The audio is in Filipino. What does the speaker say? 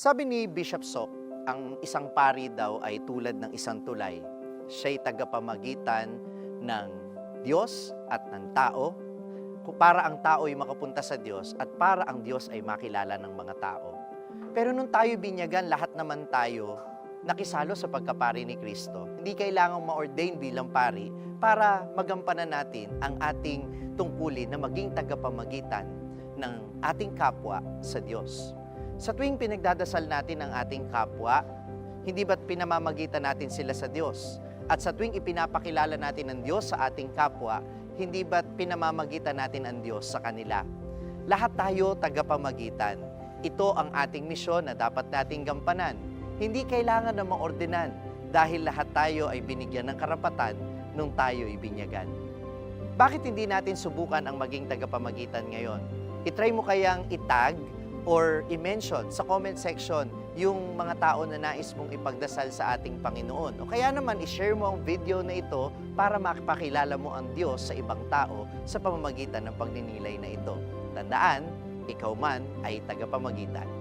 Sabi ni Bishop Sok, ang isang pari daw ay tulad ng isang tulay. Siya'y tagapamagitan ng Diyos at ng tao para ang tao ay makapunta sa Diyos at para ang Diyos ay makilala ng mga tao. Pero nung tayo binyagan, lahat naman tayo nakisalo sa pagkapari ni Kristo. Hindi kailangang ma-ordain bilang pari para magampanan natin ang ating tungkulin na maging tagapamagitan ng ating kapwa sa Diyos. Sa tuwing pinagdadasal natin ang ating kapwa, hindi ba't pinamamagitan natin sila sa Diyos? At sa tuwing ipinapakilala natin ang Diyos sa ating kapwa, hindi ba't pinamamagitan natin ang Diyos sa kanila? Lahat tayo tagapamagitan. Ito ang ating misyon na dapat nating gampanan. Hindi kailangan na maordinan dahil lahat tayo ay binigyan ng karapatan nung tayo ay binyagan. Bakit hindi natin subukan ang maging tagapamagitan ngayon? Itry mo kayang itag or i-mention sa comment section yung mga tao na nais mong ipagdasal sa ating Panginoon. O kaya naman, i-share mo ang video na ito para makipakilala mo ang Diyos sa ibang tao sa pamamagitan ng pagninilay na ito. Tandaan, ikaw man ay tagapamagitan.